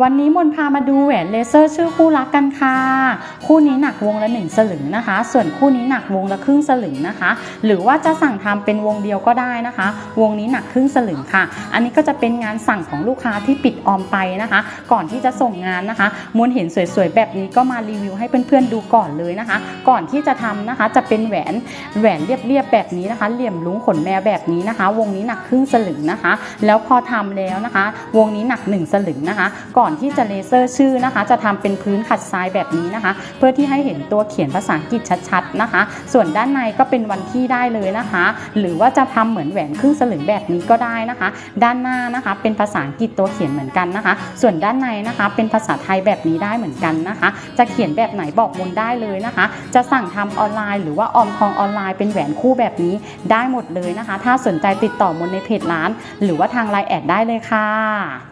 วันนี้มนพามาดูแหวนเลเซอร์ชื่อคู่รักกันค่ะ คู่นี้หนักวงละ 1 สลึงนะคะ ส่วนคู่นี้หนักวงละครึ่งสลึงนะคะ หรือว่าจะสั่งทำเป็นวงเดียวก็ได้นะคะ วงนี้หนักครึ่งสลึงค่ะ อันนี้ก็จะเป็นงานสั่งของลูกค้าที่ปิดออมไปนะคะ ก่อนที่จะส่งงานนะคะมวลเห็นสวยๆแบบนี้ก็มารีวิวให้เพื่อนๆดูก่อนเลยนะคะ ก่อนที่จะทำนะคะจะเป็นแหวนแหวนเรียบๆแบบนี้นะคะ เหลี่ยมลุ้งขนแมวแบบนี้นะคะ วงนี้หนักครึ่งสลึงนะคะ แล้วพอทำแล้วนะคะ วงนี้หนัก 1 สลึงนะคะก่่อนที่จะเลเซอร์ชื่อนะคะ จะทำเป็นพื้นขัดทรายแบบนี้นะคะ เพื่อที่ให้เห็นตัวเขียนภาษาอังกฤษชัดๆนะคะ ส่วนด้านในก็เป็นวันที่ได้เลยนะคะ หรือว่าจะทำเหมือนแหวนครึ่งสลึงแบบนี้ก็ได้นะคะ ด้านหน้านะคะเป็นภาษาอังกฤษตัวเขียนเหมือนกันนะคะ ส่วนด้านในนะคะเป็นภาษาไทยแบบนี้ได้เหมือนกันนะคะ จะเขียนแบบไหนบอกมนได้เลยนะคะ จะสั่งทำออนไลน์ หรือว่าออมทองออนไลน์เป็นแหวนคู่แบบนี้ได้หมดเลยนะคะ ถ้าสนใจติดต่อมนในเพจร้าน หรือว่าทางไลน์แอดได้เลยค่ะ